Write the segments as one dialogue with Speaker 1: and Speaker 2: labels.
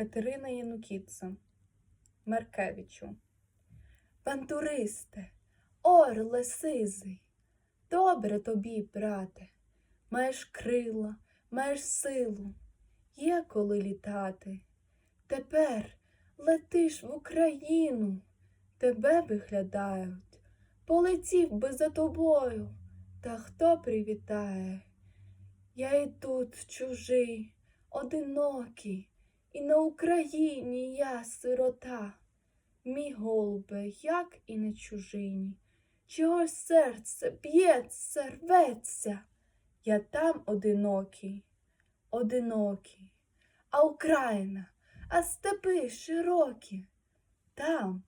Speaker 1: Катерина Янукітса Маркевичу. Бандуристе, орле сизий, добре тобі, брате, маєш крила, маєш силу, є коли літати. Тепер летиш в Україну, тебе виглядають, полетів би за тобою, та хто привітає? Я і тут чужий, одинокий, і на Україні я сирота. Мій голубе, як і на чужині, чого серце б'ється, рветься, я там одинокий, одинокий, а Україна, а степи широкі, там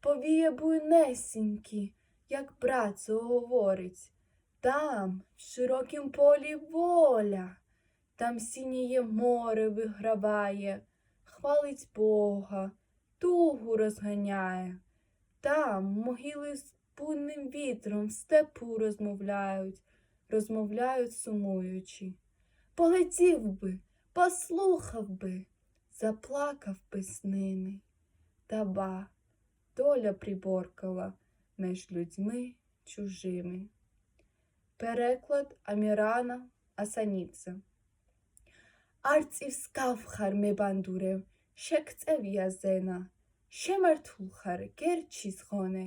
Speaker 1: повіє буйнесінькі, як братцо говорить, там, в широкім полі воля, там сініє море виграває, хвалить Бога тугу розганяє. Там могили з буйним вітром в степу розмовляють, розмовляють сумуючи. Полетів би, послухав би, заплакав би з ними. Та ба, доля приборкала між людьми чужими. Переклад Амірана Асаніце არწივს გავხარ მებანდურევ, შეგწევია ზენა. შემართულ ხარ გერჩის ღონე,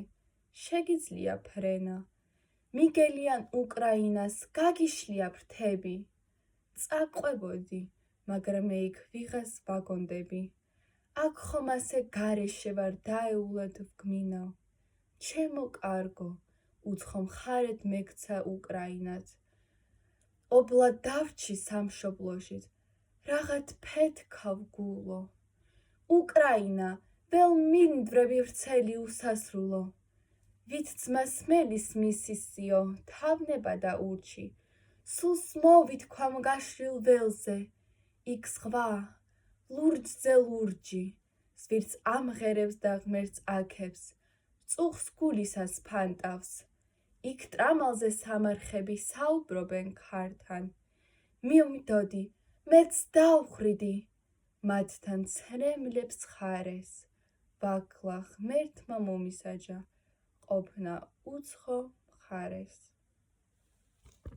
Speaker 1: შეგიძლია ფრენა. მიგელიან უკრაინას, გაგიშლია ფრთები. წაყვებოდი, მაგრამ ეიქ ვიღას ვაგონდები. აქ ხომ ასე გარეშე ვარ დაეულად ვგმინავ. ჩემო კარგო, უცხო მხარედ მეკცა უკრაინად. ობლა დავრჩი სამშობლოშიც. რაღაც ფეთქავ გულო. უკრაინა, վել მინდვრები ვრცელი უსასრულო. ვით ძმას მელის მისისიო, თავნება და ურჩი. სულს მოვითქვამ გაშლილ ველზე, იქ სხვა, ლურჯზე ლურჯი. სვირც ამღერებს და ღმერთს აქებს, წუხს გულისას ფანტავს. იქ ტრამალზე სამარხები საუბრობენ ქართან. მივმდოდი, მეც დავხრიდი, მათთან ცრემლებს ხარეს, ვაკლა ღმერთმა მომისაჯა, ყოფნა უცხო მხარეს.